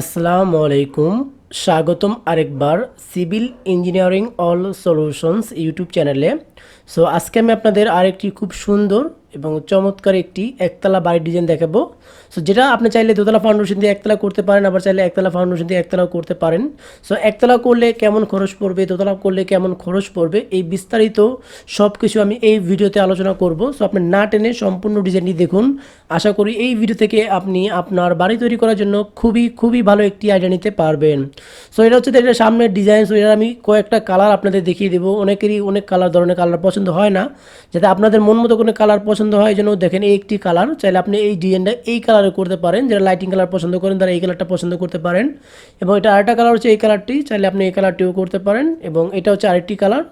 আসসালামু আলাইকুম। স্বাগতম আরেকবার civil engineering all solutions YouTube চ্যানেলে। সো, আজকে আমি আপনাদের আরেকটি খুব সুন্দর এবং চমৎকার একটি একতলা বাড়ির ডিজাইন দেখাবো। সো যেটা আপনি চাইলে দোতলা ফাউন্ডেশন দিয়ে একতলা করতে পারেন, আবার চাইলে একতলা ফাউন্ডেশন দিয়ে একতলাও করতে পারেন। সো একতলা করলে কেমন খরচ পড়বে, দোতলা করলে কেমন খরচ পড়বে, এই বিস্তারিত সব কিছু আমি এই ভিডিওতে আলোচনা করব। সো আপনি না টেনে সম্পূর্ণ ডিজাইনটি দেখুন। আশা করি এই ভিডিও থেকে আপনি আপনার বাড়ি তৈরি করার জন্য খুবই খুবই ভালো একটি আইডিয়া নিতে পারবেন। সো এটা হচ্ছে এটা সামনের ডিজাইন সো এটা আমি কয়েকটা কালার আপনাদের দেখিয়ে দেবো। অনেকেরই অনেক কালার ধরনের কালার পছন্দ হয় না। যাতে আপনাদের মন মতো কোনো কালার পছন্দ হয় যেন দেখেন এই একটি কালার চাইলে আপনি এই ডিজাইনটা এই কালারে করতে পারেন, যারা লাইটিং কালার পছন্দ করেন তারা এই কালারটা পছন্দ করতে পারেন। এবং এটা আরেকটা কালার হচ্ছে এই কালারটি চাইলে আপনি এই কালারটিও করতে পারেন। এবং এটা হচ্ছে আরেকটি কালার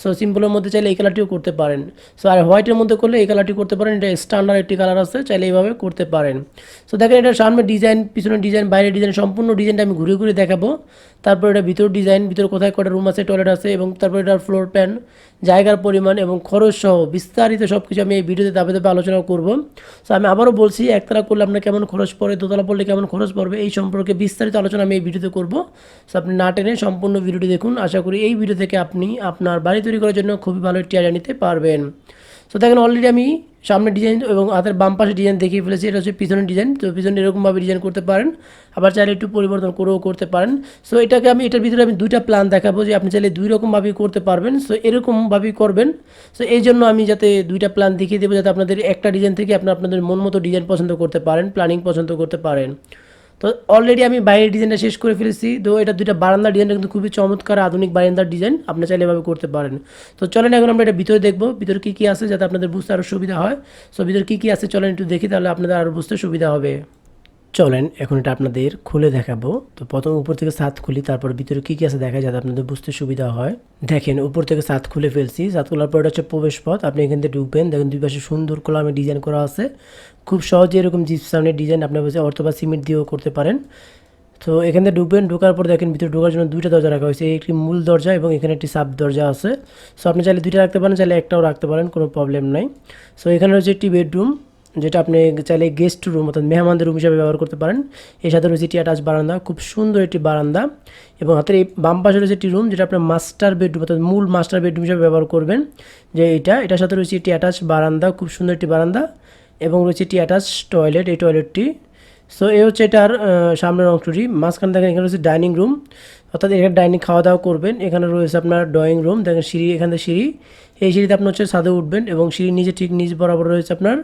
সো সিম্পলের মধ্যে চাইলে এই কালারটিও করতে পারেন। সো আর হোয়াইটের মধ্যে করলে এই কালারটি করতে পারেন। এটা স্ট্যান্ডার্ড একটি কালার আছে, চাইলে এইভাবে করতে পারেন। সো দেখেন এটা সামনে ডিজাইন পিছনে ডিজাইন বাইরের ডিজাইন সম্পূর্ণ ডিজাইনটা আমি ঘুরে ঘুরে দেখাবো। তারপর এটা ভিতর ডিজাইন ভিতরে কোথায় কটা রুম আছে টয়লেট আছে এবং তারপর এটার ফ্লোর প্যান জায়গার পরিমাণ এবং খরচ সহ বিস্তারিত সব কিছু আমি এই ভিডিওতে দাবে দাবে আলোচনা করব। সো আমি আবারও বলছি, একতলা করলে আপনার কেমন খরচ পড়ে, দোতলা পড়লে কেমন খরচ পড়বে, এই সম্পর্কে বিস্তারিত আলোচনা আমি এই ভিডিওতে করব। সো আপনি না টেনে সম্পূর্ণ ভিডিওটি দেখুন। আশা করি এই ভিডিও থেকে আপনি আপনার বাড়ি তৈরি করার জন্য খুবই ভালো একটি আইডিয়া নিতে পারবেন। সো দেখেন অলরেডি আমি সামনে ডিজাইন এবং হাতের বাম পাশে ডিজাইন দেখিয়ে ফেলেছি, এটা হচ্ছে পিছনের ডিজাইন তো পিছনে এরকমভাবে ডিজাইন করতে পারেন, আবার চাইলে একটু পরিবর্তন করেও করতে পারেন। সো এটাকে আমি, এটার ভিতরে আমি দুইটা প্ল্যান দেখাবো যে আপনি চাইলে দুই রকমভাবেই করতে পারবেন। সো এরকমভাবেই করবেন। সো এই জন্য আমি যাতে দুইটা প্ল্যান দেখিয়ে দেবো, যাতে আপনাদের একটা ডিজাইন থেকে আপনি আপনাদের মন মতো ডিজাইন পছন্দ করতে পারেন প্ল্যানিং পছন্দ করতে পারেন। তো অলরেডি আমি বাইরের ডিজাইনটা শেষ করে ফেলেছি। তো এটা দুইটা বারান্দার ডিজাইনটা কিন্তু খুবই চমৎকার আধুনিক বারান্দার ডিজাইন আপনি চাইলে এভাবে করতে পারেন। তো চলেন এখন আমরা এটা ভিতরে দেখব। ভিতরে কী কী আছে যাতে আপনাদের বুঝতে আরও সুবিধা হয়। সো ভিতরে কী কী আছে চলেন একটু দেখি, তাহলে আপনাদের আরও বুঝতে সুবিধা হবে। চলেন, এখন এটা আপনাদের খুলে দেখাবো। তো প্রথম উপর থেকে ছাদ খুলি, তারপর ভিতরে কী কী আছে দেখা যাতে আপনাদের বুঝতে সুবিধা হয়। দেখেন, উপর থেকে ছাদ খুলে ফেলছি। ছাদ খোলার পর এটা হচ্ছে প্রবেশ পথ। আপনি এখান থেকে ঢুকবেন, দেখেন দুই পাশে সুন্দর কলামে ডিজাইন করা আছে। খুব সহজে এরকম জিপসানের ডিজাইন আপনার বসে অথবা সিমেন্ট দিয়েও করতে পারেন। তো এখান থেকে ঢুকবেন, ঢোকার পর দেখেন ভিতরে ঢোকার জন্য দুইটা দরজা রাখা হয়েছে। একটি মূল দরজা এবং এখানে একটি সাব দরজা আছে। সো আপনি চাইলে দুইটা রাখতে পারেন, চাইলে একটাও রাখতে পারেন, কোনো প্রবলেম নাই। সো এখানে রয়েছে একটি বেডরুম। যেটা আপনি চাইলে গেস্ট রুম অর্থাৎ মেহমানদের রুম হিসাবে ব্যবহার করতে পারেন। এর সাথে রয়েছে একটি অ্যাটাচ বারান্দা, খুব সুন্দর একটি বারান্দা এবং হাতের এই বাম পাশে রয়েছে একটি রুম যেটা আপনার মাস্টার বেডরুম অর্থাৎ মূল মাস্টার বেডরুম হিসাবে ব্যবহার করবেন। যে এটা, এটার সাথে রয়েছে একটি অ্যাটাচ বারান্দা, খুব সুন্দর একটি বারান্দা এবং রয়েছে একটি অ্যাটাচ টয়লেট এই টয়লেটটি সো এই হচ্ছে এটার সামনের অংশটি। মাঝখানে দেখেন এখানে রয়েছে ডাইনিং রুম অর্থাৎ এখানে ডাইনিং খাওয়া দাওয়া করবেন। এখানে রয়েছে আপনার ড্রয়িং রুম দেখেন সিঁড়ি, এখান সিঁড়ি। এই সিঁড়িতে আপনি হচ্ছে ছাদে উঠবেন এবং সিঁড়ির নিচে ঠিক নিচ বরাবর রয়েছে আপনার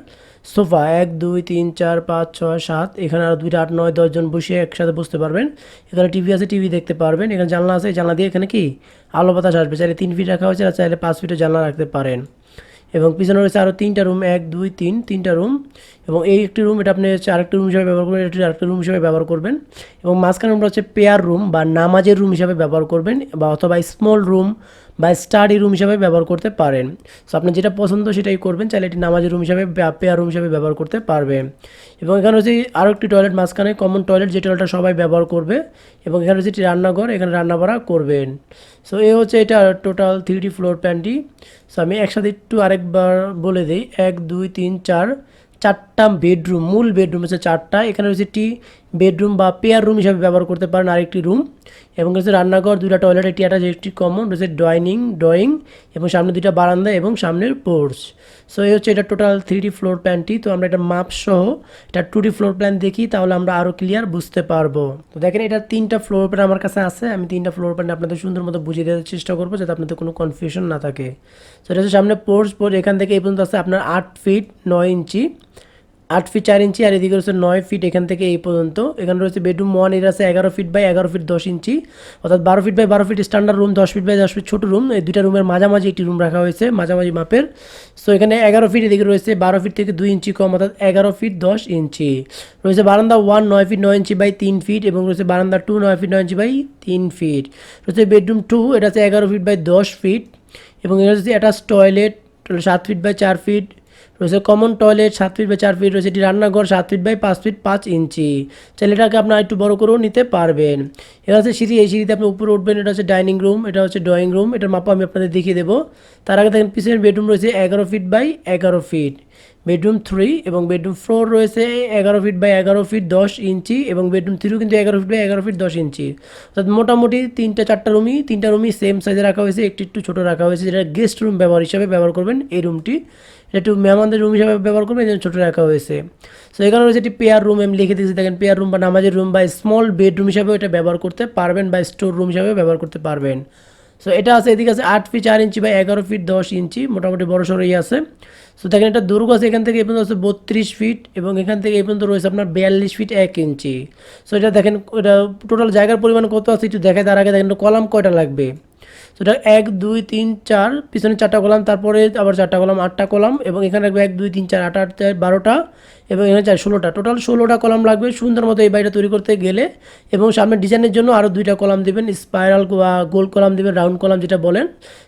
সোফা। এক, দুই, তিন, চার, পাঁচ, ছয়, সাত। এখানে আরও দুইটা আট, নয় দশজন বসে একসাথে বসতে পারবেন। এখানে টিভি আছে, টিভি দেখতে পারবেন। এখানে জানলা আছে। জানলা দিয়ে এখানে কি? আলো বাতাস আসবে। চাইলে তিন ফিট রাখা হয়েছে, আর চাইলে পাঁচ ফিটে জানলা রাখতে পারেন। এবং পিছনে রয়েছে আরও তিনটা রুম এক, দুই, তিন, তিনটা রুম এবং এই একটি রুম এটা আপনি হচ্ছে আরেকটি রুম হিসাবে ব্যবহার করবেন, এটি আরেকটি রুম হিসাবে ব্যবহার করবেন এবং মাঝখানে রুমটা হচ্ছে পেয়ার রুম বা নামাজের রুম হিসাবে ব্যবহার করবেন বা অথবা স্মল রুম বা স্টাডি রুম হিসাবে ব্যবহার করতে পারেন। সো আপনি যেটা পছন্দ সেটাই করবেন। চাইলে এটি নামাজের রুম হিসাবে পেয়ার রুম হিসাবে ব্যবহার করতে পারবেন। এবং এখানে হচ্ছে আরও একটি টয়লেট মাঝখানে কমন টয়লেট যে টয়লেটটা সবাই ব্যবহার করবে। এবং এখানে হচ্ছে একটি রান্নাঘর, এখানে রান্না বাড়া করবেন। সো এ হচ্ছে এটা টোটাল থ্রিটি ফ্লোর প্যানটি সো আমি একসাথে একটু আরেকবার বলে দিই। এক, দুই, তিন, চার, চারটা বেডরুম মূল বেডরুম হচ্ছে চারটা। এখানে রয়েছে একটি বেডরুম বা পেয়ার রুম হিসাবে ব্যবহার করতে পারেন আরেকটি রুম এবং রয়েছে রান্নাঘর দুটা টয়লেট একটি অ্যাটাচ একটি কমন রয়েছে ডাইনিং ড্রয়িং এবং সামনে দুইটা বারান্দা এবং সামনের পোর্চ সো এই হচ্ছে এটা টোটাল থ্রিটি ফ্লোর প্ল্যানটি তো আমরা এটা মাপ সহ এটা টুটি ফ্লোর প্ল্যান দেখি, তাহলে আমরা আরও ক্লিয়ার বুঝতে পারব। তো দেখেন এটা তিনটা ফ্লোর প্ল্যান আমার কাছে আছে। আমি তিনটা ফ্লোর প্ল্যান আপনাদের সুন্দর মতো বুঝিয়ে দেওয়ার চেষ্টা করব যাতে আপনাদের কোনো কনফিউশন না থাকে। সো এটা হচ্ছে সামনে পোর্চ পোর্চ এখান থেকে এই পর্যন্ত আছে আপনার আট ফিট নয় ইঞ্চি। আট ফিট চার ইঞ্চি আর এদিকে রয়েছে নয় ফিট এখান থেকে এই পর্যন্ত। এখানে রয়েছে বেডরুম ওয়ানের আছে এগারো ফিট বাই এগারো ফিট দশ ইঞ্চি। অর্থাৎ বারো ফিট বাই বারো ফিট স্ট্যান্ডার্ড রুম দশ ফিট বাই দশ ফিট ছোটো রুম এই দুইটা রুমের মাঝামাঝি একটি রুম রাখা হয়েছে, মাঝামাঝি মাপের। সো এখানে এগারো ফিট এদিকে রয়েছে বারো ফিট থেকে দুই ইঞ্চি কম, অর্থাৎ এগারো ফিট দশ ইঞ্চি। রয়েছে বারান্দা ওয়ান নয় ফিট নয় ইঞ্চি বাই তিন ফিট এবং রয়েছে বারান্দা টু নয় ফিট নয় ইঞ্চি বাই তিন ফিট রয়েছে বেডরুম টু এটা হচ্ছে এগারো ফিট বাই দশ ফিট এবং এটা হচ্ছে অ্যাটাচ টয়লেট সাত ফিট বাই চার ফিট রয়েছে কমন টয়লেট সাত ফিট বাই চার ফিট রয়েছে, এটি রান্নাঘর, সাত ফিট বাই পাঁচ ফিট পাঁচ ইঞ্চি। চাইলে এটাকে আপনার একটু বড় করেও নিতে পারবেন। এটা হচ্ছে সিঁড়ি, এই সিঁড়িতে আপনি উপরে উঠবেন, এটা হচ্ছে ডাইনিং রুম এটা হচ্ছে ড্রয়িং রুম এটার মাপা আমি আপনাদের দেখিয়ে দেবো। তার আগে দেখেন, পিছনের বেডরুম রয়েছে এগারো ফিট বাই এগারো ফিট বেডরুম থ্রি এবং বেডরুম ফ্লোর রয়েছে এগারো ফিট বাই এগারো ফিট দশ ইঞ্চি এবং বেডরুম থ্রিও কিন্তু এগারো ফিট বাই এগারো ফিট দশ ইঞ্চি। অর্থাৎ মোটামুটি তিনটা চারটা রুমই, তিনটা রুমই সেম সাইজে রাখা হয়েছে, একটু একটু ছোটো রাখা হয়েছে, যেটা গেস্ট রুম ব্যবহার হিসাবে ব্যবহার করবেন এই রুমটি এটা একটু মেহমানদের রুম হিসাবে ব্যবহার করবেন এই জন্য ছোটো রাখা হয়েছে। সো এখানে রয়েছে একটি পেয়ার রুম আমি লিখে দিয়েছি, দেখেন পেয়ার রুম বা নামাজের রুম বা স্মল বেডরুম হিসাবেও এটা ব্যবহার করতে পারবেন বা স্টোর রুম হিসাবে ব্যবহার করতে পারবেন। সো এটা আছে, এদিকে আছে আট ফিট চার ইঞ্চি বা এগারো ফিট দশ ইঞ্চি, মোটামুটি বড় সড়োই আছে। সো দেখেন এটা দৈর্ঘ্য আছে, এখান থেকে এই পর্যন্ত আছে বত্রিশ ফিট এবং এখান থেকে এই পর্যন্ত রয়েছে আপনার বিয়াল্লিশ ফিট এক ইঞ্চি। সো এটা দেখেন, এটা টোটাল জায়গার পরিমাণ কত আছে একটু দেখে তার আগে দেখেন কলাম কয়টা লাগবে? তো এটা এক, দুই, তিন, চার, পিছনে চারটা কলাম, তারপরে আবার চারটা কলাম, আটটা কলাম এবং এখানে রাখবে এক, দুই, তিন, চার, আট আট, চার, বারোটা এবং এখানে চাই ষোলোটা। টোটাল ষোলোটা কলাম লাগবে সুন্দর মতো এই বাড়িটা তৈরি করতে গেলে। এবং সামনে ডিজাইনের জন্য আরও দুইটা কলাম দিবেন স্পাইরাল বা গোল কলাম দিবেন রাউন্ড কলাম যেটা বলেন,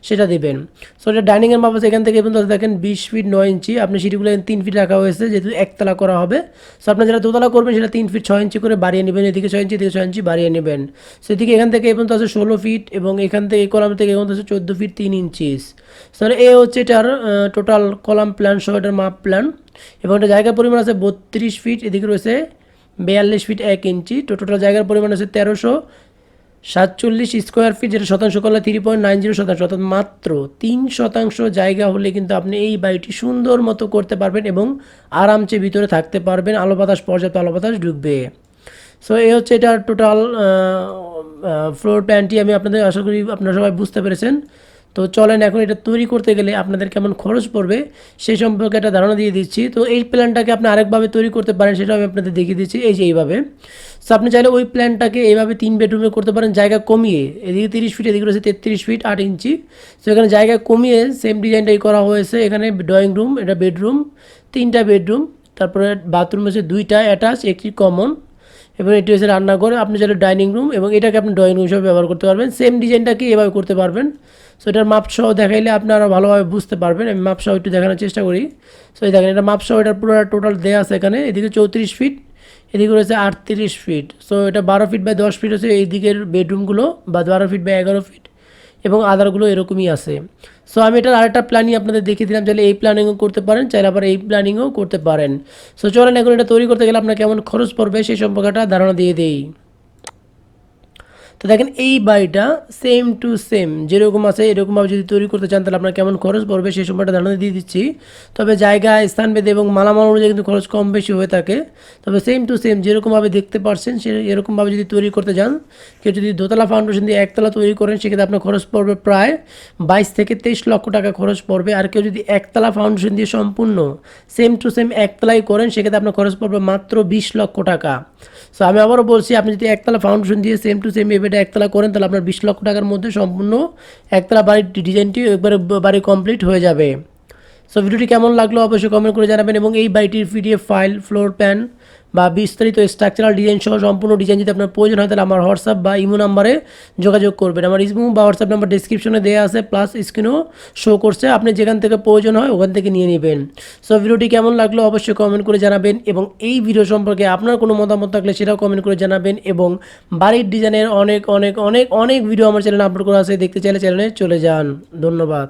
সেটা দেবেন। সো এটা ডাইনিংয়ের মাপ আছে এখান থেকে এবং দেখেন বিশ ফিট নয় ইঞ্চি। আপনি সিটিগুলো তিন ফিট রাখা হয়েছে, যেহেতু একতলা করা হবে। সো আপনি যেটা দোতলা করবেন, সেটা তিন ফিট ছয় ইঞ্চি করে বাড়িয়ে নেবেন, এদিকে ছয় ইঞ্চি, এদিকে ছয় ইঞ্চি বাড়িয়ে নেবেন। সেদিকে এখান থেকে পর্যন্ত আছে ষোলো ফিট এবং এখান থেকে এই কলাম থেকে পর্যন্ত আছে চোদ্দ ফিট তিন ইঞ্চিস স্যার এ হচ্ছে এটার টোটাল কলাম প্ল্যান সহ এটার মাপ প্ল্যান এবং এটা জায়গার পরিমাণ আছে বত্রিশ ফিট, এদিকে রয়েছে বিয়াল্লিশ ফিট এক ইঞ্চি। টোটাল জায়গার পরিমাণ আছে তেরোশো সাতচল্লিশ স্কোয়ার ফিট যেটা শতাংশ করলে থ্রি পয়েন্ট নাইন জিরো শতাংশ। অর্থাৎ মাত্র তিন শতাংশ জায়গা হলে কিন্তু আপনি এই বাড়িটি সুন্দর মতো করতে পারবেন এবং আরামসে ভিতরে থাকতে পারবেন। আলো বাতাস, পর্যাপ্ত আলো বাতাস ঢুকবে। সো এই হচ্ছে এটার টোটাল ফ্লোর প্ল্যানটি আমি আপনাদের আশা করি আপনারা সবাই বুঝতে পেরেছেন। তো চলেন এখন এটা তৈরি করতে গেলে আপনাদের কেমন খরচ পড়বে সেই সম্পর্কে একটা ধারণা দিয়ে দিচ্ছি। তো এই প্ল্যানটাকে আপনি আরেকভাবে তৈরি করতে পারেন সেটা আমি আপনাদের দেখিয়ে দিচ্ছি। এই যে এইভাবে। সো আপনি চাইলে ওই প্ল্যানটাকে এইভাবে তিন বেডরুমে করতে পারেন, জায়গা কমিয়ে। এদিকে তিরিশ ফিট এদিকে রয়েছে তেত্রিশ ফিট আট ইঞ্চি। তো এখানে জায়গা কমিয়ে সেম ডিজাইনটাই করা হয়েছে। এখানে ড্রয়িং রুম এটা বেডরুম তিনটা বেডরুম তারপরে বাথরুম হচ্ছে দুইটা অ্যাটাচ একটি কমন এবং এটি হচ্ছে রান্নাঘর। আপনি চাইলে ডাইনিং রুম এবং এটাকে আপনি ড্রয়িং রুম হিসেবে ব্যবহার করতে পারবেন। সেম ডিজাইনটাকে এভাবে করতে পারবেন। সো এটার মাপসহ দেখাইলে আপনি আরও ভালোভাবে বুঝতে পারবেন। আমি মাপসহ একটু দেখানোর চেষ্টা করি। সো এই দেখেন, এটা মাপসহ এটার পুরো টোটাল দেওয়া আছে এখানে। এদিকে চৌত্রিশ ফিট এদিকে রয়েছে আটত্রিশ ফিট সো এটা বারো ফিট বাই দশ ফিট হচ্ছে এইদিকের বেডরুমগুলো বা বারো ফিট বাই এগারো ফিট এবং আদারগুলো এরকমই আছে। সো আমি এটার আরেকটা প্ল্যানিং আপনাদের দেখিয়ে দিলাম, চাইলে এই প্ল্যানিংও করতে পারেন, চাইলে আবার এই প্ল্যানিংও করতে পারেন। সো চলেন, এখন এটা তৈরি করতে গেলে আপনার কেমন খরচ পড়বে সেই সম্পর্কটা ধারণা দিয়ে দিই। তো দেখেন এই বাড়িটা সেম টু সেম যেরকম আছে এরকমভাবে যদি তৈরি করতে চান, তাহলে আপনার কেমন খরচ পড়বে সেই সময়টা ধারণা দিয়ে দিচ্ছি। তবে জায়গা স্থানভেদে এবং মালামাল অনুযায়ী কিন্তু খরচ কম বেশি হয়ে থাকে। তবে সেম টু সেম যেরকমভাবে দেখতে পারছেন, সে এরকমভাবে যদি তৈরি করতে যান, কেউ যদি দোতলা ফাউন্ডেশন দিয়ে একতলা তৈরি করেন, সেক্ষেত্রে আপনার খরচ পড়বে প্রায় বাইশ থেকে তেইশ লক্ষ টাকা খরচ পড়বে। আর কেউ যদি একতলা ফাউন্ডেশন দিয়ে সম্পূর্ণ সেম টু সেম একতলাই করেন, সেক্ষেত্রে আপনার খরচ পড়বে মাত্র বিশ লক্ষ টাকা। সো আমি আবারও বলছি, আপনি যদি একতলা ফাউন্ডেশন দিয়ে সেম টু সেম এবারে একতলা করেন, তাহলে আপনার বিশ লক্ষ টাকার মধ্যে সম্পূর্ণ একতলা বাড়ির ডিজাইনটি একবারে বাড়ি কমপ্লিট হয়ে যাবে। সো ভিডিওটি কেমন লাগল অবশ্যই কমেন্ট করে জানাবেন এবং এই বাড়িটির পিডিএফ ফাইল ফ্লোর প্ল্যান বা বিস্তারিত স্ট্রাকচারাল ডিজাইন সহ সম্পূর্ণ ডিজাইন যদি আপনার প্রয়োজন হয়, তাহলে আমার হোয়াটসঅ্যাপ বা ইমো নাম্বারে যোগাযোগ করবেন। আমার ইমো বা হোয়াটসঅ্যাপ নাম্বার ডিসক্রিপশনে দেওয়া আছে প্লাস স্ক্রিনও শো করছে। আপনি যেখান থেকে প্রয়োজন হয়, ওখান থেকে নিয়ে নেবেন। সো ভিডিওটি কেমন লাগল অবশ্যই কমেন্ট করে জানাবেন এবং এই ভিডিও সম্পর্কে আপনার কোনো মতামত থাকলে সেটাও কমেন্ট করে জানাবেন এবং বাড়ির ডিজাইনের অনেক অনেক অনেক অনেক ভিডিও আমার চ্যানেলে আপলোড করা আছে, দেখতে চাইলে চ্যানেলে চলে যান। ধন্যবাদ।